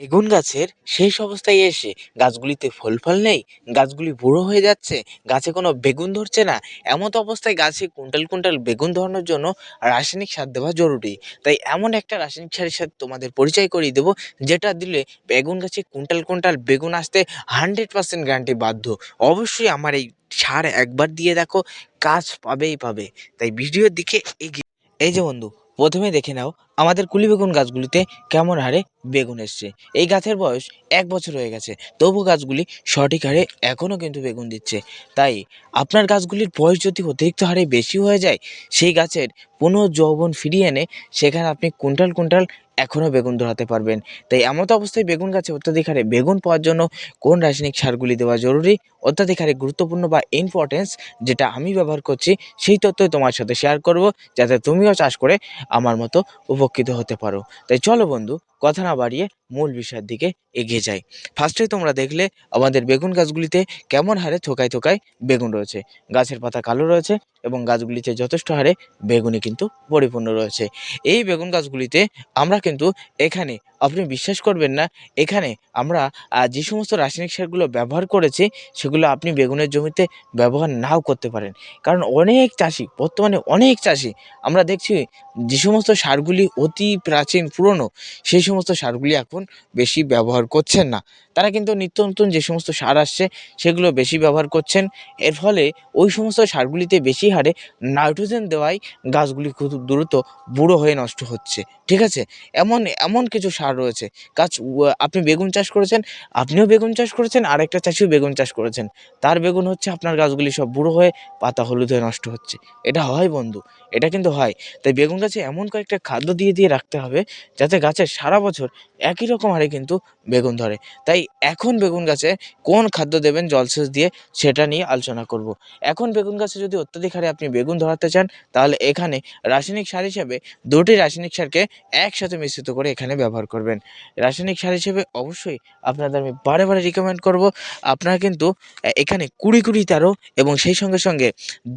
বেগুন গাছের শেষ অবস্থায় এসে গাছগুলিতে ফল ফল নেই, গাছগুলি বুড়ো হয়ে যাচ্ছে, গাছে কোনো বেগুন ধরছে না। এমত অবস্থায় গাছে কুইন্টাল কুইন্টাল বেগুন ধরানোর জন্য রাসায়নিক সার দেওয়া জরুরি। তাই এমন একটা রাসায়নিক সারের সাথে তোমাদের পরিচয় করিয়ে দেবো, যেটা দিলে বেগুন গাছে কুইন্টাল কুইন্টাল বেগুন আসতে হান্ড্রেড পার্সেন্ট গ্যারান্টি বাধ্য। অবশ্যই আমার এই সার একবার দিয়ে দেখো, কাজ পাবেই পাবে। তাই ভিডিওর দিকে এগিয়ে এই যে বন্ধু, প্রথমে দেখে নাও আমাদের কুলি বেগুন গাছগুলিতে কেমন হারে বেগুন এসছে? এই গাছের বয়স এক বছর হয়ে গেছে। তবু গাছগুলি সঠিক হারে এখনও কিন্তু বেগুন দিচ্ছে। তাই আপনার গাছগুলির বয়স যদি অতিরিক্ত হারে বেশি হয়ে যায়, সেই গাছের পুনঃ যৌবন ফিরিয়ে এনে সেখানে আপনি কুইন্টাল কুইন্টাল এখনও বেগুন ধরাতে পারবেন। তাই এমতো অবস্থায় বেগুন গাছে অত্যাধিক হারে বেগুন পাওয়ার জন্য কোন রাসায়নিক সারগুলি দেওয়া জরুরি? অত্যাধিক হারে গুরুত্বপূর্ণ বা ইম্পর্টেন্স যেটা আমি ব্যবহার করছি, সেই তথ্যই তোমার সাথে শেয়ার করব, যাতে তুমিও চাষ করে আমার মতো উপকৃত হতে পারো। তাই চলো বন্ধু কথা না বাড়িয়ে মূল বিষয়ের দিকে এগিয়ে যাই ফার্স্টে তোমরা দেখলে আমাদের বেগুন গাছগুলিতে কেমন হারে থোকায় থোকায় বেগুন রয়েছে। গাছের পাতা কালো রয়েছে এবং গাছগুলিতে যথেষ্ট হারে বেগুনি কিন্তু পরিপূর্ণ রয়েছে। এই বেগুন গাছগুলিতে আমরা কিন্তু এখানে, আপনি বিশ্বাস করবেন না, এখানে আমরা যে সমস্ত রাসায়নিক সারগুলো ব্যবহার করেছি, সেগুলো আপনি বেগুনের জমিতে ব্যবহার নাও করতে পারেন। কারণ অনেক চাষি, বর্তমানে অনেক চাষি, আমরা দেখছি যে সমস্ত সারগুলি অতি প্রাচীন, পুরনো, সেই সমস্ত সারগুলি এখন বেশি ব্যবহার করছেন না। তারা কিন্তু নিত্য নতুন যে সমস্ত সার আসছে, সেগুলো বেশি ব্যবহার করছেন। এর ফলে ওই সমস্ত সারগুলিতে বেশি হারে নাইট্রোজেন দেওয়ায় গাছগুলি খুব দ্রুত বুড়ো হয়ে নষ্ট হচ্ছে। ঠিক আছে? এমন এমন কিছু সার রয়েছে। গাছ, আপনি বেগুন চাষ করেছেন, আপনিও বেগুন চাষ করেছেন, আরেকটা চাষিও বেগুন চাষ করেছেন। তার বেগুন হচ্ছে আপনার গাছগুলি সব বুড়ো হয়ে পাতা হলুদ হয়ে নষ্ট হচ্ছে। এটা হয় বন্ধু, এটা কিন্তু হয়। তাই বেগুন গাছে এমন কয়েকটা খাদ্য দিয়ে দিয়ে রাখতে হবে যাতে গাছের সারা বছর একই রকম হারে কিন্তু বেগুন ধরে। তাই এখন বেগুন গাছে কোন খাদ্য দেবেন জলসেচ দিয়ে সেটা নিয়ে আলোচনা করব। এখন বেগুন গাছে যদি অত্যাধিক হারে আপনি বেগুন ধরাতে চান, তাহলে এখানে রাসায়নিক সার হিসেবে দুটি রাসায়নিক সারকে একসাথে মিশ্রিত করে এখানে ব্যবহার করবেন। রাসায়নিক সার হিসেবে অবশ্যই আপনাদের আমি বারে বারে রিকমেন্ড করব। আপনারা কিন্তু এখানে কুড়ি কুড়ি তেরো এবং সেই সঙ্গে সঙ্গে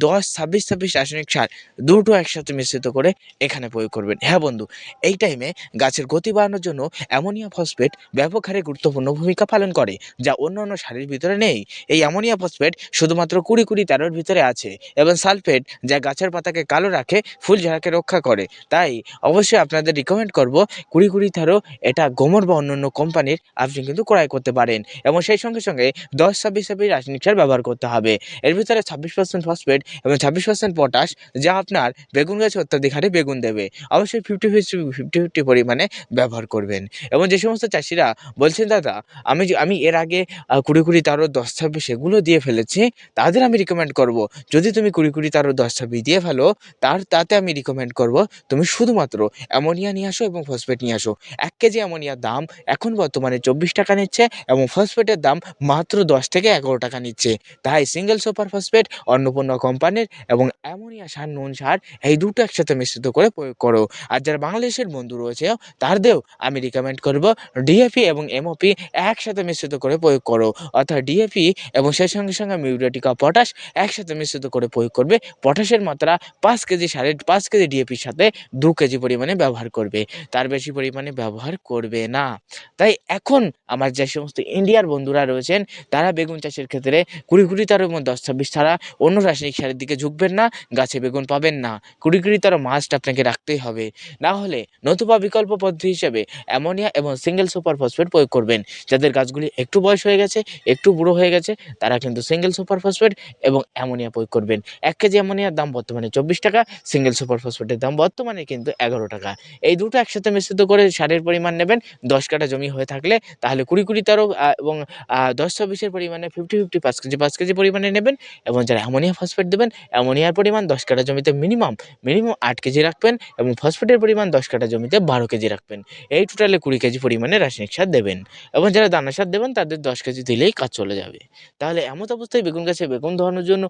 দশ, ছাব্বিশ ছাব্বিশ রাসায়নিক সার দুটো একসাথে মিশ্রিত করে এখানে প্রয়োগ করবেন। হ্যাঁ বন্ধু, এই টাইমে গাছের গতি বাড়ানোর জন্য অ্যামোনিয়া ফসফেট ব্যাপক হারে গুরুত্বপূর্ণ ভূমিকা পালন করে, যা অন্য অন্য সারের ভিতরে নেই। এই অ্যামোনিয়া ফসফেট শুধুমাত্র কুড়ি কুড়ি তেরোর ভিতরে আছে এবং সালফেট, যা গাছের পাতাকে কালো রাখে, ফুল ঝাড়াকে রক্ষা করে। তাই অবশ্যই আপনাদের রিকমেন্ড করব কুড়ি কুড়ি তেরো, এটা গোমর বা অন্যান্য কোম্পানির, আপনি কিন্তু ক্রয় করতে পারেন এবং সেই সঙ্গে সঙ্গে দশ ছাব্বিশ ছাব্বিশ রাসায়নিক সার ব্যবহার করতে হবে। এর ভিতরে ছাব্বিশ পার্সেন্ট ফসফেট এবং ছাব্বিশ পার্সেন্ট পটাশ, যা আপনার বেগুন গাছে অত্যাধিক হারে বেগুন দেবে। অবশ্যই ফিফটি ফিফটি ফিফটি ফিফটি পরিমাণে ব্যবহার করবেন এবং যে সমস্ত চাষিরা বলছেন, দাদা, আমি আমি এর আগে কুড়ি কুড়ি তেরো দশ ছাব্বিশ এগুলো দিয়ে ফেলেছি, তাদের আমি রিকমেন্ড করব। যদি তুমি কুড়ি কুড়ি তেরো দশ ছাব্বিশ দিয়ে ফেলো, তার, তাতে আমি রিকমেন্ড করব, তুমি শুধুমাত্র অ্যামোনিয়া নিয়ে আসো এবং ফসফেট নিয়ে আসো। এক কেজি অ্যামোনিয়ার দাম এখন বর্তমানে চব্বিশ টাকা নিচ্ছে এবং ফসফেটের দাম মাত্র দশ থেকে এগারো টাকা নিচ্ছে। তাই সিঙ্গেল সুপার ফসফেট অন্নপূর্ণ কোম্পানির এবং অ্যামোনিয়া সার, নুন সার, এই দুটো একসাথে মিশ্রিত করে প্রয়োগ করো। আর যারা বাংলাদেশের বন্ধু রয়েছে তাদেরও আমি রিকমেন্ড করব ডিএপি এবং এমওপি একসাথে মিশ্রিত করে প্রয়োগ করো। অর্থাৎ ডিএপি এবং সেই সঙ্গে সঙ্গে মিউরেটিকা পটাশ একসাথে মিশ্রিত করে প্রয়োগ করবে। পটাশের মাত্রা পাঁচ কেজি সারের পাঁচ কেজি ডিএপির সাথে দু কেজি পরিমাণে ব্যবহার করবে। তার বেশি পরিমাণে ব্যবহার করবে না। তাই এখন আমার যে সমস্ত ইন্ডিয়ার বন্ধুরা রয়েছেন, তারা বেগুন চাষের ক্ষেত্রে কুড়ি কুড়ি তার এবং দশ ছাব্বিশ ছাড়া অন্য রাসায়নিক সারের দিকে ঝুঁকবেন না, গাছে বেগুন পাবেন না। কুড়ি কুড়ি তার মাস্ট আপনাকে রাখতেই হবে। না হলে নতুবা বিকল্প পদ্ধতি হিসেবে অ্যামোনিয়া এবং সিঙ্গেল সুপার ফসফেট প্রয়োগ করবেন। যাদের গাছগুলি একটু বয়স হয়ে গেছে, একটু বুড়ো হয়ে গেছে, তারা কিন্তু সিঙ্গেল সুপার ফসফেট এবং অ্যামোনিয়া প্রয়োগ করবেন। এক কেজি অ্যামোনিয়ার দাম বর্তমানে চব্বিশ টাকা সিঙ্গেল সুপার ফসফেটের দাম বর্তমানে কিন্তু এগারো টাকা। এই দুটো একসাথে মিশ্রিত করে সারের পরিমাণ নেবেন, দশ কাঠা জমি হয়ে থাকলে, তাহলে কুড়ি কুড়ি তেরো এবং দশ ছাব্বিশের পরিমাণে ফিফটি ফিফটি পাঁচ কেজি পাঁচ কেজি পরিমাণে নেবেন এবং যারা অ্যামোনিয়া ফসফেট দেবেন অ্যামোনিয়ার পরিমাণ দশ কাঠা জমিতে মিনিমাম মিনিমাম আট কেজি রাখবেন এবং ফসফেটের পরিমাণ দশ কাঠা জমিতে বারো কেজি রাখবেন। এই টোটালে কুড়ি কেজি পরিমাণে রাসায়নিক সার দেবেন এবং যারা দানা সার দেবেন তাদের দশ কেজি দিলেই কাজ চলে যাবে। তাহলে এমত অবস্থায় বেগুন গাছে বেগুন ধরানোর জন্য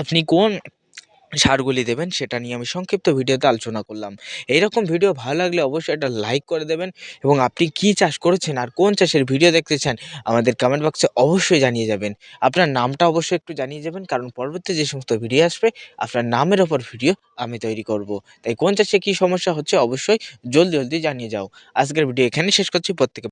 আপনি কোন সারগুলি দেবেন সেটা নিয়ে আমি সংক্ষিপ্ত ভিডিওতে আলোচনা করলাম। এইরকম ভিডিও ভালো লাগলে অবশ্যই একটা লাইক করে দেবেন এবং আপনি কি চাষ করেছেন আর কোন চাষের ভিডিও দেখতে চান আমাদের কমেন্ট বক্সে অবশ্যই জানিয়ে যাবেন। আপনার নামটা অবশ্যই একটু জানিয়ে যাবেন কারণ পরবর্তী যে সমস্ত ভিডিও আসবে আপনার নামের ওপর ভিডিও আমি তৈরি করব। তাই কোন চাষে কী সমস্যা হচ্ছে অবশ্যই জলদি জলদি জানিয়ে যাও। আজকের ভিডিও এখানে শেষ করছি। প্রত্যেকে